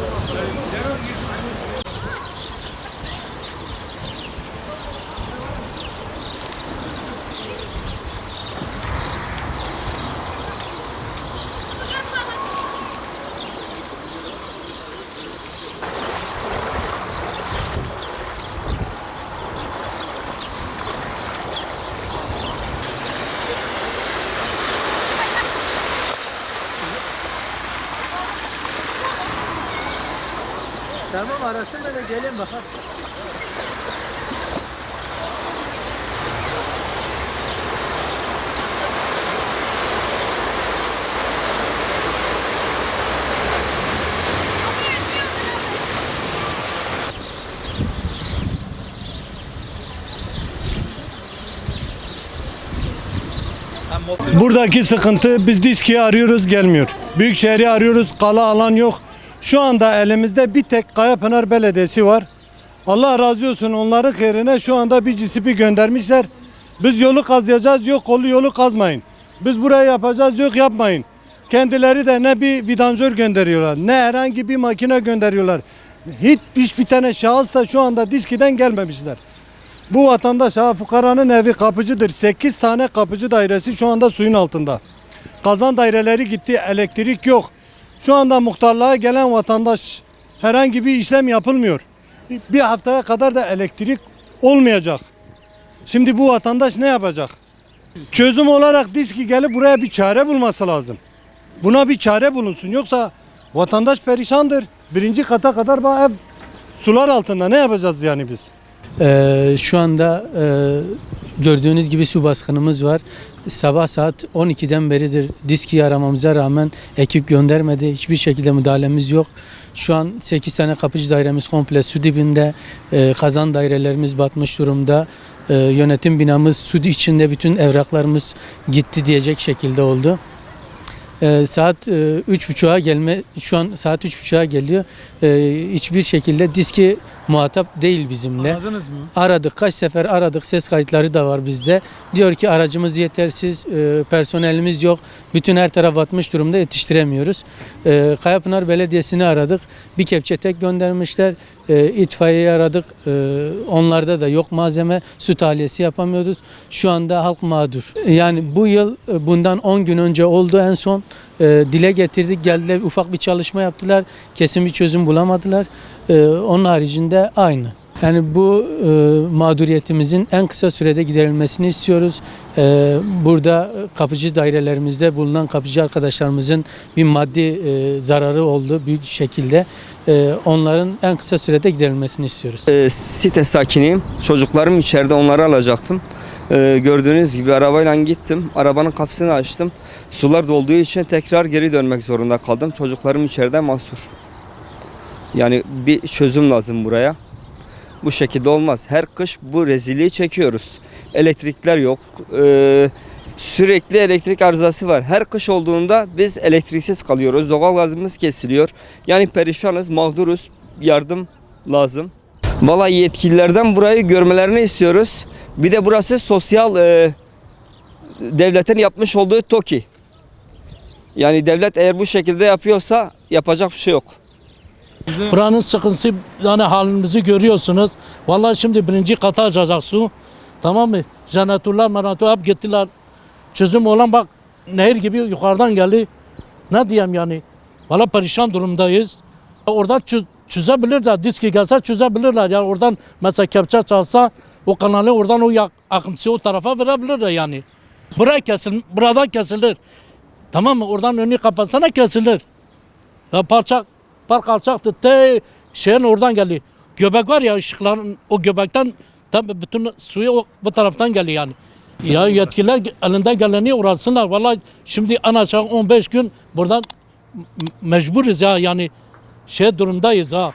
Evet. Arasın böyle gelin bakar. Buradaki sıkıntı biz diski arıyoruz gelmiyor. Büyükşehir'i arıyoruz kala alan yok. Şu anda elimizde bir tek Kayapınar Belediyesi var. Allah razı olsun onların yerine şu anda bir GCP göndermişler. Biz yolu kazıyacağız yok kolu yolu kazmayın. Biz burayı yapacağız yok yapmayın. Kendileri de ne bir vidanjör gönderiyorlar ne herhangi bir makine gönderiyorlar. Hiç hiçbir tane şahıs da şu anda diskiden gelmemişler. Bu vatandaş ha fukaranın evi kapıcıdır. 8 tane kapıcı dairesi şu anda suyun altında. Kazan daireleri gitti, elektrik yok. Şu anda muhtarlığa gelen vatandaş herhangi bir işlem yapılmıyor. Bir haftaya kadar da elektrik olmayacak. Şimdi bu vatandaş ne yapacak? Çözüm olarak diski gelip buraya bir çare bulması lazım. Buna bir çare bulunsun. Yoksa vatandaş perişandır. Birinci kata kadar ev sular altında. Ne yapacağız yani biz? Ee, şu anda e, gördüğünüz gibi su baskınımız var. Sabah saat 12'den beridir diski aramamıza rağmen ekip göndermedi. Hiçbir şekilde müdahalemiz yok. Şu an 8 tane kapıcı dairemiz komple su dibinde. Ee, kazan dairelerimiz batmış durumda. Ee, yönetim binamız su içinde bütün evraklarımız gitti diyecek şekilde oldu. Ee, saat e, üç buçuğa gelme şu an saat üç buçuğa geliyor. Ee, hiçbir şekilde diski muhatap değil bizimle. Aradınız mı? Aradık kaç sefer aradık ses kayıtları da var bizde. Diyor ki aracımız yetersiz, e, personelimiz yok. Bütün her taraf batmış durumda yetiştiremiyoruz. E, Kayapınar Belediyesi'ni aradık. Bir kepçe tek göndermişler. E, itfaiyeyi aradık. E, onlarda da yok malzeme. Su tahliyesi yapamıyoruz. Şu anda halk mağdur. Yani bu yıl e, bundan 10 gün önce oldu en son. E, dile getirdik geldiler ufak bir çalışma yaptılar. Kesin bir çözüm bulamadılar. E, onun haricinde aynı. Yani bu e, mağduriyetimizin en kısa sürede giderilmesini istiyoruz. E, burada kapıcı dairelerimizde bulunan kapıcı arkadaşlarımızın bir maddi e, zararı oldu büyük şekilde. E, onların en kısa sürede giderilmesini istiyoruz. E, site sakiniyim. Çocuklarım içeride onları alacaktım. E, gördüğünüz gibi arabayla gittim. Arabanın kapısını açtım. Sular dolduğu için tekrar geri dönmek zorunda kaldım. Çocuklarım içeride mahsur. Yani bir çözüm lazım buraya. Bu şekilde olmaz. Her kış bu rezilliği çekiyoruz. Elektrikler yok. E, sürekli elektrik arızası var. Her kış olduğunda biz elektriksiz kalıyoruz. Doğal gazımız kesiliyor. Yani perişanız, mağduruz. Yardım lazım. Vallahi yetkililerden burayı görmelerini istiyoruz. Bir de burası sosyal e, devletin yapmış olduğu TOKİ. Yani devlet eğer bu şekilde yapıyorsa yapacak bir şey yok. Buranın sıkıntısı yani halimizi görüyorsunuz. Vallahi şimdi birinci kata açacak su. Tamam mı? Jeneratörler, meratörler hep gittiler. Çözüm olan bak nehir gibi yukarıdan geldi. Ne diyeyim yani? Vallahi perişan durumdayız. Orada çö- çözebilirler. Diski gelse çözebilirler. Yani oradan mesela kepçe çalsa o kanalı oradan o akıntısı o tarafa verebilirler yani. Buraya kesil, buradan kesilir. Tamam mı? Oradan önünü kapatsana kesilir. Ya parça park alçaktı. Te şeyin oradan geldi. Göbek var ya ışıkların o göbekten tabi bütün suyu bu taraftan geliyor yani. Ya yetkililer elinden geleni uğraşsınlar. Vallahi şimdi en aşağı 15 gün buradan mecburuz ya yani şey durumdayız ha.